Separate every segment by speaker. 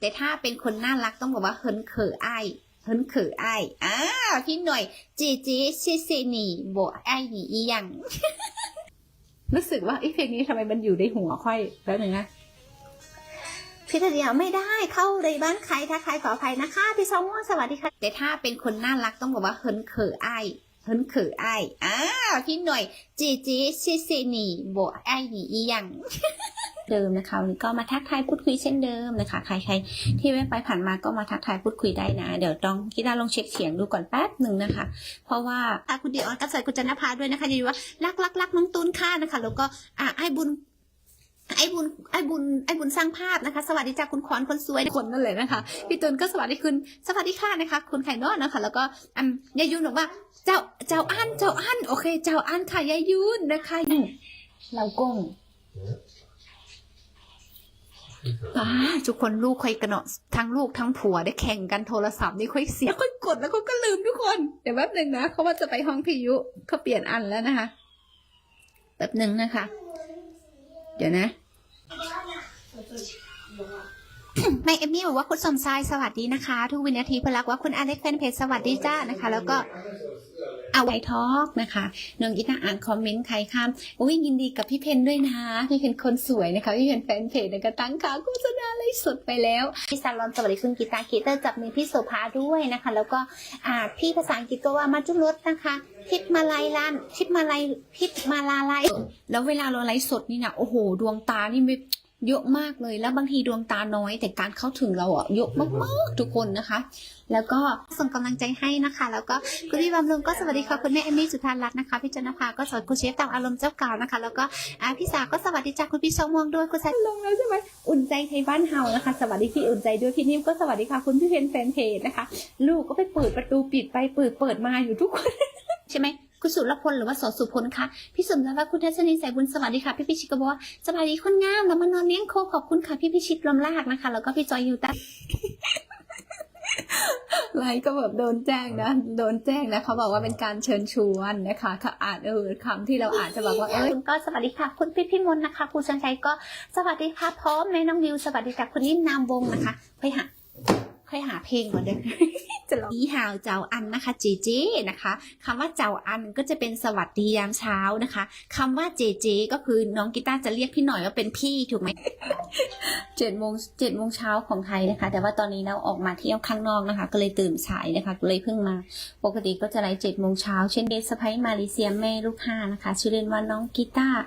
Speaker 1: แต่ถ้าเป็นคนน่ารักต้องบอกว่าเฮินเขอไอายเฮินเขอไอายอ่าพี่หน่อยเจเจเซเซนีบอกไอายหนีอีหยังรู้สึกว่าไอ้เพลงนี้ทำไมมันอยู่ในหัวค่อยแป๊บหนึงนะพี่เดียวไม่ได้เข้าในบ้านใครถ้าใครขออภัยนะคะพี่ซอมม่วงสวัสดีค่ะแต่ถ้าเป็นคนน่ารักต้องบอกว่าเฮินเขอไอายเฮินเขอไอายอ่าพี่หน่อยเจเจเซเซนีบอกไอายหนีอีหยัง เดิมนะคะวันนี้ก็มาทักทายพูดคุยเช่นเดิมนะคะใครๆที่แวะไปผ่านมาก็มาทักทายพูดคุยได้นะเดี๋ยวต้องคิดาลองเช็คเสียงดูก่อนแป๊บหนึ่งนะคะ เพราะว่าอะคุณเดียออนกับใส่คุณจันทภาด้วยนะคะอย่าลืมว่ารักรักรักน้องตูนค่ะนะคะ แล้วก็อะไอ้บุญไอ้บุญไอ้บุญไอ้บุญสร้างภาพนะคะ สวัสดีจ้าคุณควอนคนสวยคนนั่นเลยนะคะพี่ตูนก็สวัสดีคุณสวัสดีค่ะนะคะ คุณไข่นอดนะคะ แล้วก็อืมยายยุนบอกว่า เจ้าเจ้าอันเจ้าอันโอเค เจ้าอันค่ะยายยุนนะคะอืมเราก้ง อ่าทุกคนลูกค่อยกระเนาะทั้งลูกทั้งผัวได้แข่งกันโทรศัพท์นี่ค่อยเสียค่อยกดแล้วเขาก็ลืมทุกคน เดี๋ยวแป๊บหนึ่งนะเขาว่าจะไปห้องพิยุเขาเปลี่ยนอันแล้วนะคะแป๊บหนึ่งนะคะ เดี๋ยวนะแม่เอมมี่บอกว่าคุณสมชายสวัสดีนะคะ ทุกวินาทีพนรักว่าคุณอเล็กแฟนเพจสวัสดีจ้านะคะ แล้วก็ เอาไว้ทอกนะคะน้องกีตาอ่านคอมเมนต์ใครข้ามอุ้ยยินดีกับพี่เพนด้วยนะ พี่เพนคนสวยนะคะพี่เพนแฟนเพจนะคะตั้งข่าวโฆษณาไลฟ์สดไปแล้วพี่ซาลอนสวัสดีคุณกีตาร์กีเตอร์จับมือพี่โสภาด้วยนะคะ แล้วก็อ่าพี่ภาษาอังกฤษก็ว่ามาจุรสนะคะพิษมาลายลันพิษมาลายพิษมาลาลายแล้วเวลาเราไลฟ์สดนี่นะโอ้โห ดวงตานี่ไม่ เยอะมากเลยแล้วบางทีดวงตาน้อย แต่การเข้าถึงเราอะเยอะมากๆทุกคนนะคะ แล้วก็ส่งกำลังใจให้นะคะ แล้วก็คุณพี่บำรุงก็สวัสดีค่ะคุณแม่เอมมี่สุธารัตน์นะคะพี่จันภาก็สวัสดีคุณเชฟตามอารมณ์เจ้าเก่านะคะ แล้วก็อาพี่สาวก็สวัสดีจากคุณพี่ชมวงด้วยคุณสายลงแล้วใช่ไหมอุ่นใจไทยบ้านเฮานะคะ สวัสดีพี่อุ่นใจด้วยพี่นิ่มก็สวัสดีค่ะคุณพี่เพนแฟนเพจนะคะ ลูกก็ไปเปิดประตูปิดไปเปิดเปิดมาอยู่ทุกคนใช่ไหม คุณสุรพลหรือว่าสอสุพลคะพี่สมรักว่าคุณทัศนีใส่บุญสวัสดีค่ะพี่พิชิตก็บอกว่าสวัสดีคนงามแล้วมานอนเลี้ยงโคขอบคุณค่ะพี่พิชิตลมลากนะคะ แล้วก็พี่จอยยูตาไลน์ก็แบบโดนแจ้งนะโดนแจ้งนะเขาบอกว่าเป็นการเชิญชวนนะคะเขาอ่านเออคำที่เราอ่านจะบอกว่าเออคุณก็สวัสดีค่ะ คุณพี่พี่มนต์นะคะคุณชันชัยก็สวัสดีค่ะพร้อมแม่น้องวิวสวัสดีจากคุณนิ่มนามวงนะคะค่อยหา ค่อยหาเพลงก่อนเด้อจะลองอีฮาวเจ้าอันนะคะเจเจนะคะคำว่าเจ้าอันก็จะเป็นสวัสดียามเช้านะคะคำว่าเจเจก็คือน้องกีตาร์จะเรียกพี่หน่อยว่าเป็นพี่ถูกไหมเจ็ดโมงเจ็ดโมงเช้าของไทยนะคะ แต่ว่าตอนนี้เราออกมาเที่ยวข้างนอกนะคะ ก็เลยตื่นสายนะคะก็เลยเพิ่งมา ปกติก็จะไลฟ์เจ็ดโมงเช้าเช่นเดสไพมาเลเซียแม่ลูกห้านะคะชื่อเล่นว่าน้องกีตาร์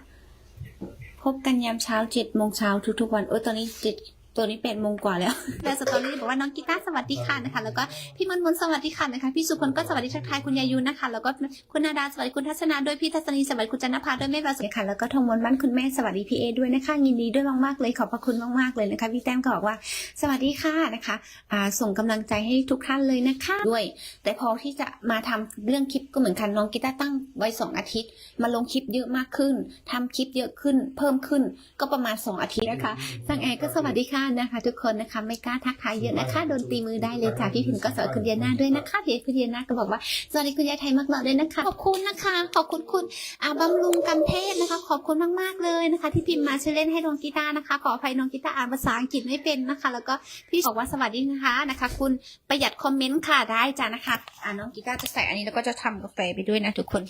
Speaker 1: พบกันยามเช้าเจ็ดโมงเช้าทุกๆวันโอ้ยตอนนี้เจ็ด ตัวนี้แปดโมงกว่าแล้วแต่สตอรี่บอกว่าน้องกีตาร์สวัสดีค่ะนะคะ แล้วก็พี่มนต์มนต์สวัสดีค่ะนะคะ พี่สุพลก็สวัสดีทักทายคุณยายุนนะคะ แล้วก็คุณนาดาสวัสดีคุณทัศนาด้วยพี่ทัศนีสวัสดีคุณจันทภาด้วยแม่บาสค่ะ แล้วก็ทองมนต์บ้านคุณแม่สวัสดีพี่เอด้วยนะคะยินดีด้วยมากๆเลยขอบพระคุณมากๆเลยนะคะ พี่แต้มก็บอกว่าสวัสดีค่ะนะคะอ่าส่งกำลังใจให้ทุกท่านเลยนะคะด้วย แต่พอที่จะมาทำเรื่องคลิปก็เหมือนกันน้องกีตาร์ตั้งไว้สองอาทิตย์ มาลงคลิปเยอะมากขึ้นทำคลิปเยอะขึ้น เพิ่มขึ้นก็ประมาณสองอาทิตย์นะคะสังแอร์ก็สวัสดีค่ะนะคะ ทุกคนนะคะไม่กล้าทักทายเยอะนะคะโดนตีมือได้เลยค่ะพี่พิมก็สวัสดีคุณเดียนาด้วยนะคะพี่คุณเดียนาก็บอกว่าสวัสดีคุณยายไทยมากๆด้วยนะคะขอบคุณนะคะขอบคุณคุณอาบำรุงกำเทศนะคะ ขอบคุณมากๆเลยนะคะ ที่พิมพ์มาชื่อเล่นให้น้องกีตาร์นะคะขออภัยน้องกีตาร์อ่านภาษาอังกฤษไม่เป็นนะคะ แล้วก็พี่บอกว่าสวัสดีนะคะนะคะ คุณประหยัดคอมเมนต์ค่ะได้จ้านะคะอ่าน้องกีตาร์จะใส่อันนี้แล้วก็จะทำกาแฟไปด้วยนะทุกคน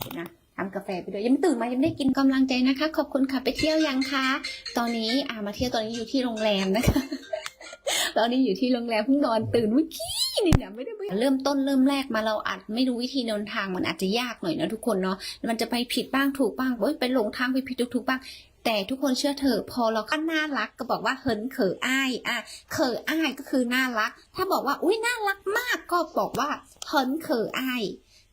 Speaker 1: เดี๋ยวนะ ทำกาแฟไปด้วยยังไม่ตื่นมายังไม่ได้กินกำลังใจนะคะ ขอบคุณค่ะไปเที่ยวยังคะ ตอนนี้อามาเที่ยวตอนนี้อยู่ที่โรงแรมนะคะ ตอนนี้อยู่ที่โรงแรมเพิ่งนอนตื่นเมื่อกี้นี่เนี่ยไม่ได้ไปเริ่มต้นเริ่มแรกมาเราอาจไม่รู้วิธีเดินทางมันอาจจะยากหน่อยนะทุกคนเนาะมันจะไปผิดบ้างถูกบ้างโอ้ยไปหลงทางไปผิดถูกบ้างแต่ทุกคนเชื่อเถอะพอเราก็น่ารักก็บอกว่าเฮินเขออ้ายอะเขออ้ายก็คือน่ารัก ถ้าบอกว่าอุ้ยน่ารักมากก็บอกว่าเฮินเขออ้าย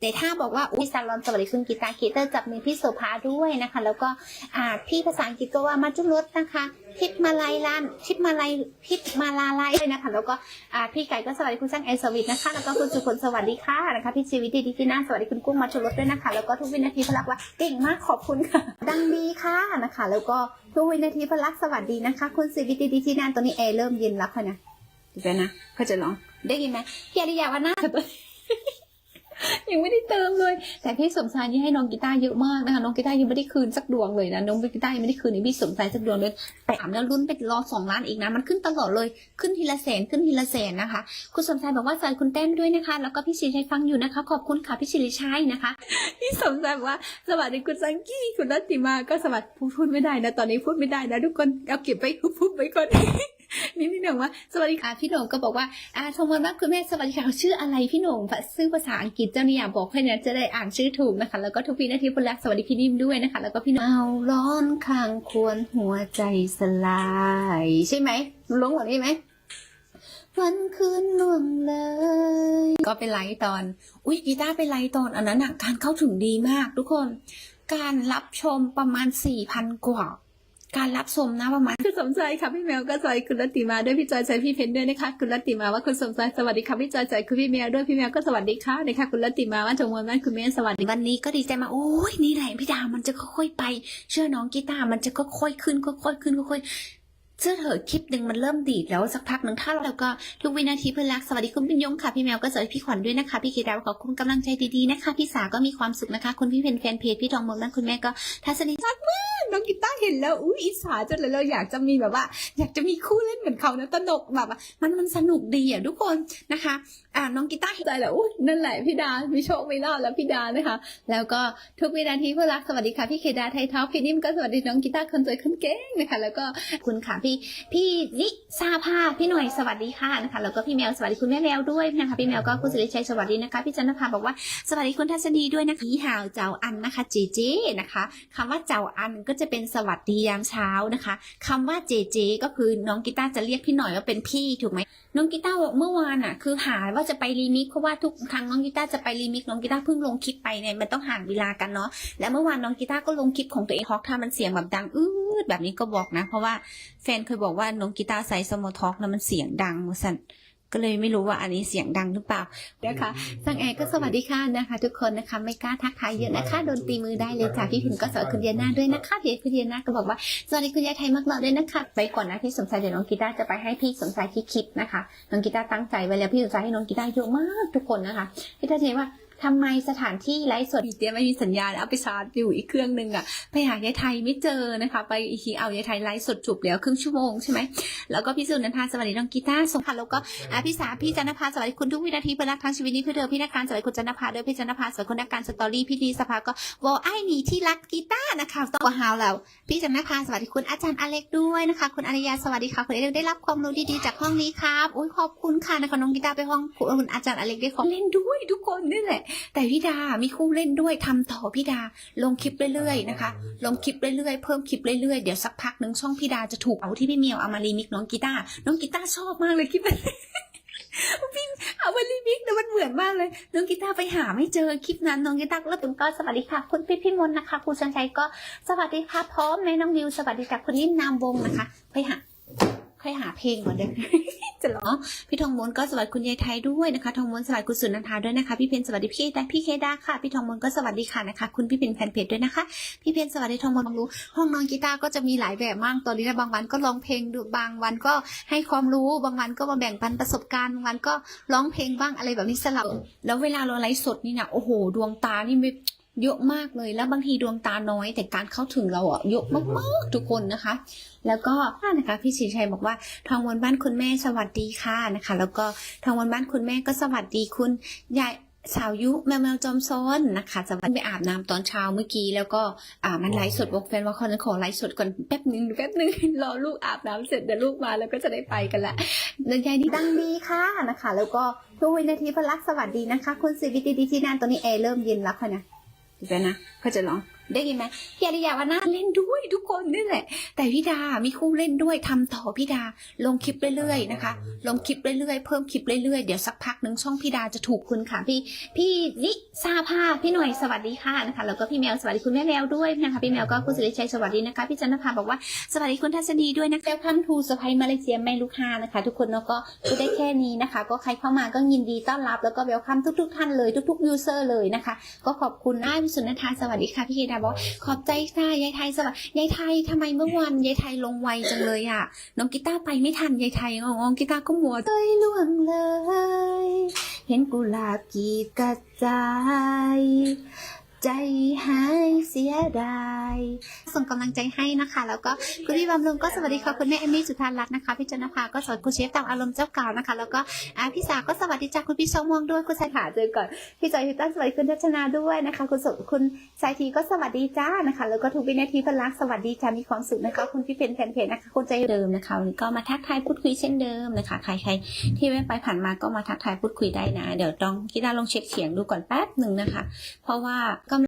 Speaker 1: แต่ถ้าบอกว่าอุ้ยซาลอนสวัสดีคุณกีตาร์กีเตอร์จับมือพี่โสภาด้วยนะคะ แล้วก็อ่าพี่ภาษาอังกฤษก็ว่ามาจุรสนะคะพิษมาลายลันพิษมาลายพิษมาลาลายด้วยนะคะ แล้วก็อ่าพี่ไก่ก็สวัสดีคุณช่างแอร์สวิตนะคะ แล้วก็คุณสุคนสวัสดีค่ะนะคะพี่ชีวิตดีดีพี่น่าสวัสดีคุณกุ้งมาชุรสด้วยนะคะ แล้วก็ทุกวินาทีพลักว่าเก่งมากขอบคุณค่ะ ดังดีค่ะนะคะ แล้วก็ทุกวินาทีพลักสวัสดีนะคะ คุณชีวิตดีดีพี่น่าตอนนี้แอร์เริ่มเย็นแล้วค่ะนะเดี๋ยวนะเพื่อจะร้องได้ยินไหมพี่อริยาวันหน้า ยังไม่ได้เติมเลย แต่พี่สมชายนี่ให้น้องกีตาร์เยอะมากนะคะน้องกีตาร์ยังไม่ได้คืนสักดวงเลยนะน้องกีตาร์ยังไม่ได้คืนให้พี่สมชายสักดวงเลยแต่ถามแล้วลุ้นไปรอสองล้านอีกนะมันขึ้นตลอดเลยขึ้นทีละแสนขึ้นทีละแสนนะคะ คุณสมชายบอกว่าสวัสดีคุณแต้มด้วยนะคะ แล้วก็พี่สิริชัยฟังอยู่นะคะ ขอบคุณค่ะพี่สิริชัยนะคะพี่สมชายบอกว่าสวัสดีคุณสังกี้คุณรัตติมาก็สวัสดีพูดไม่ได้นะตอนนี้พูดไม่ได้นะทุกคนเอาเก็บไปพูดไปก่อน นี่พี่หน่งว่าสวัสดีค่ะพี่หน่งก็บอกว่าอ่าชมวันว่าคุณแม่สวัสดีค่ะชื่ออะไรพี่หน่งชื่อภาษาอังกฤษเจ้านี่ยบอกให้เนี่ยจะได้อ่านชื่อถูกนะคะ แล้วก็ทุกพี่นาทีพลักสวัสดีพี่นิ่มด้วยนะคะ แล้วก็พี่หน่งเอาร้อนข้างควรหัวใจสลาย ใช่ไหมร้องแบบนี้ไหมวันคืนล่วงเลย ก็เป็นไลฟ์ตอน อุ้ยกีตาร์เป็นไลฟ์ตอนอันนั้นอะการเข้าถึงดีมากทุกคน การรับชมประมาณสี่พันกว่า การรับชมนะประมาณคุณสมใจค่ะพี่แมวก็ใจคุณรัตติมาด้วยพี่จอยใจพี่เพนด้วยนะคะคุณรัตติมาว่าคุณสมใจสวัสดีค่ะพี่จอยใจคุณพี่แมวด้วยพี่แมวก็สวัสดีค่ะนะคะคุณรัตติมาว่าจงมวลนั่นคุณแม่สวัสดีวันนี้ก็ดีใจมาโอ้ยนี่แหละพี่ดาวมันจะค่อยๆไป เชื่อน้องกีตาร์มันจะค่อยๆขึ้นค่อยๆขึ้นค่อยๆเชื่อเถอะคลิปหนึ่งมันเริ่มดีดแล้วสักพักหนึ่งถ้าเราก็ทุกวินาทีเพื่อนรักสวัสดีคุณเป็นยงค่ะพี่แมวก็สวัสดีพี่ขวัญด้วยนะคะพี่กีดาวขอบคุณกำลังใจดีๆนะคะพี่สาก็มีความสุขนะคะคุณพี่เพนแฟนเพจพี่ทองมนต์นั่นคุณแม่ก็ทัศนีชัดมาก น้องกีตาร์เห็นแล้วอุ้ยอิจฉาจนเลยเราอยากจะมีแบบว่า อยากจะมีคู่เล่นเหมือนเขานะตลกแบบว่ามันมันสนุกดีอะทุกคนนะคะ อ่าน้องกีตาร์เห็นใจแล้วอุ้ยนั่นแหละพี่ดามีโชคมีลาภแล้วพี่ดานะคะ แล้วก็ทุกวินาทีเพื่อรักสวัสดีค่ะพี่เคดาไทยท็อปพี่นิ่มก็สวัสดีน้องกีตาร์คนสวยคนเก่งนะคะ แล้วก็คุณค่ะพี่พี่นิ ซาภาพพี่หน่อยสวัสดีค่ะนะคะแล้วก็พี่แมวสวัสดีคุณแม่แมวด้วยนะคะพี่แมวก็คุณสิริชัยสวัสดีนะคะพี่จันทภาบอกว่าสวัสดีคุณทัศนีด้วยนะคะพี่หาวเจ้าอันนะคะเจเจนะคะคำว่าเจ้าอันก็จะเป็นสวัสดียามเช้านะคะคำว่าเจเจก็คือน้องกีตาร์จะเรียกพี่หน่อยว่าเป็นพี่ถูกไหม น้องกีตาร์บอกเมื่อวานอะ คือหาว่าจะไปรีมิกเพราะว่าทุกครั้งน้องกีตาร์จะไปรีมิกน้องกีตาร์เพิ่งลงคลิปไปเนี่ยมันต้องห่างเวลากันเนาะและเมื่อวานน้องกีตาร์ก็ลงคลิปของตัวเองฮอกถ้ามันเสียงแบบดังอืดแบบนี้ก็บอกนะ เพราะว่าแฟนเคยบอกว่าน้องกีตาร์ใส่สมอท็อกแล้วมันเสียงดังว่าสั่น ก็เลยไม่รู้ว่าอันนี้เสียงดังหรือเปล่านะคะสังแอร์ก็สวัสดีค่ะนะคะ ทุกคนนะคะไม่กล้าทักทายเยอะนะคะโดนตีมือได้เลยจ้ะพี่พิมก็สวัสดีคุณเดียนาด้วยนะคะพี่คุณเดียนาก็บอกว่าสวัสดีคุณยายไทยมากเราด้วยนะคะไปก่อนนะพี่สมชายเดี๋ยวน้องกีตาร์จะไปให้พี่สมชายที่คลิปนะคะน้องกีตาร์ตั้งใจไว้แล้วพี่สมชายให้น้องกีตาร์เยอะมากทุกคนนะคะพี่ตาเจว่า ทำไมสถานที่ไลฟ์สดเตี้ยไม่มีสัญญาณเอาไปชาร์จอยู่อีกเครื่องหนึ่งอะไปหายายไทยไม่เจอนะคะ ไปอีกทีเอายายไทยไลฟ์สดจบแล้วครึ่งชั่วโมงใช่ไหมแล้วก็พี่สุนันทาสวัสดีน้องกีตาร์สงค่ะแล้วก็อะพี่สาพี่จันทภาสวัสดีคุณทุกวินาทีเพื่อรักทั้งชีวิตนี้เพื่อเธอพี่นักการสวัสดีคุณจันทภาด้วยพี่จันทภาสวัสดีคุณนักการสตอรี่พี่ดีสภาก็วอลไอหนีที่รักกีตาร์นะคะต้องฮาวแล้วพี่จันทภาสวัสดีคุณอาจารย์อเล็กด้วยนะคะคุณอารยาสวัสดีค่ะคุณเอเล็กได้รับความรู้ดีๆจากห้องนี้ครับโอ้ยขอบคุณค่ะนะคะน้องกีตาร์ไปห้องคุณอาจารย์อเล็กได้ของเล่นด้วยทุกคนนี่แหละแต่พี่ดามีคู่เล่นด้วยทำต่อพี่ดาลงคลิปเรื่อยๆนะคะ ลงคลิปเรื่อยๆเพิ่มคลิปเรื่อยๆเดี๋ยวสักพักหนึ่งช่องพี่ดาจะถูกเอาที่พี่เมียวเอามารีมิกซ์น้องกีตาร์น้องกีตาร์ชอบมากเลยคลิปพี่เอามารีมิกซ์นะมันเหมือนมากเลยน้องกีตาร์ไปหาไม่เจอคลิปนั้นน้องกีตาร์ก็ถึงก็สวัสดีค่ะ คุณพี่พี่มนต์นะคะคุณชันชัยก็สวัสดีค่ะพร้อมแม่น้องนิวสวัสดีจากคุณนิ่มนามวงนะคะ ไปหา ค่อยหาเพลงก่อนเด้อจะร้องพี่ทองมนต์ก็สวัสดีคุณยายไทยด้วยนะคะทองมนต์สวัสดีคุณสุนันทาด้วยนะคะ พี่เพนสวัสดีพี่ดาพี่เคดาค่ะ พี่ทองมนต์ก็สวัสดีค่ะนะคะ คุณพี่เพนแฟนเพจด้วยนะคะ พี่เพนสวัสดีทองมนต์รู้ ห้องนอนกีตาร์ก็จะมีหลายแบบมากตอนนี้นะบางวันก็ร้องเพลงดูบางวันก็ให้ความรู้บางวันก็มาแบ่งปันประสบการณ์บางวันก็ร้องเพลงบ้างอะไรแบบนี้สลับ แล้วเวลาเราไลฟ์สดนี่นะโอ้โห ดวงตานี่ไม่ เยอะมากเลยแล้วบางทีดวงตาน้อย แต่การเข้าถึงเราอะเยอะมากๆทุกคนนะคะ แล้วก็นะคะพี่ศรีชัยบอกว่า ทองวนบ้านคุณแม่สวัสดีค่ะนะคะ แล้วก็ทองวนบ้านคุณแม่ก็สวัสดีคุณยายสาวยุแมวแมวจอมซนนะคะจะไปอาบน้ำตอนเช้าเมื่อกี้แล้วก็อ่ามันไลฟ์สดบอกแฟนว่าคนขอไลฟ์สดก่อนแป๊บหนึงแป๊บหนึงรอลูกอาบน้ำเสร็จเดี๋ยวลูกมาแล้วก็จะได้ไปกันละแล้วยายนี่ดังดีค่ะนะคะ แล้วก็ทุกวินาทีพลักสวัสดีนะคะ คุณสิริดีดีที่นั่นตอนนี้แอร์เริ่มเย็นแล้วค่ะนะ เดี๋ยวนะเขาจะร้อง ได้ยินไหมพี่อริยาวันน่าเล่นด้วยทุกคนนี่แหละ แต่พี่ดา มีคู่เล่นด้วยทำต่อพี่ดา ลงคลิปเรื่อยๆนะคะ ลงคลิปเรื่อยๆ เพิ่มคลิปเรื่อยๆ เดี๋ยวสักพักหนึ่งช่องพี่ดาจะถูกคุณค่ะ พี่ พี่นิซาภาพี่หน่อยสวัสดีค่ะนะคะ แล้วก็พี่แมวสวัสดีคุณแม่แมวด้วยนะคะ พี่แมวก็คุณสิริชัยสวัสดีนะคะ พี่จันทภาบอกว่าสวัสดีคุณทัศนีด้วยนะคะท่านทูสะพายมาเลเซียแม่ลูกค้านะคะ ทุกคนเนาะก็พูดได้แค่นี้นะคะ ก็ใครเข้ามาก็ยินดีต้อนรับ แล้วก็เวลคัมทุก ๆ ท่านเลยทุกๆยูเซอร์เลยนะคะ ก็ขอบคุณอ้ายวิสุนทาสวัสดีค่ะพี่ายบอกขอบใจค่ะยายไทยสวัสดียายไทยทำไมเมื่อวันยายไทยลงไวจังเลยอะ น้องกีตาร์ไปไม่ทันยายไทยงองกีตาร์ก็มัวเลยล่วงเลย เห็นกุหลาบกีกระจาย ใจหายเสียดายส่งกำลังใจให้นะคะ แล้วก็คุณพี่บำรุงก็สวัสดีค่ะคุณแม่เอมมี่สุธารัตน์นะคะพี่จันภาก็สวัสดีคุณเชฟตามอารมณ์เจ้าเก่านะคะ แล้วก็พี่สาก็สวัสดีจ้าคุณพี่ชมวงด้วยคุณสายถาเจอก่อนพี่จอยพี่ตั้นสวัสดีคุณทัชนาด้วยนะคะ คุณสุคุณสายทีก็สวัสดีจ้านะคะ แล้วก็ทุกวินาทีพลักสวัสดีจ้ามีความสุขนะคะคุณพี่เพนแฟนเพจนะคะคุณใจเดิมนะคะวันนี้ก็มาทักทายพูดคุยเช่นเดิมนะคะ ใครๆที่แวะไปผ่านมาก็มาทักทายพูดคุยได้นะ เดี๋ยวต้องคิดาลองเช็คเสียงดูก่อนแป๊บหนึ่งนะคะ เพราะว่าก็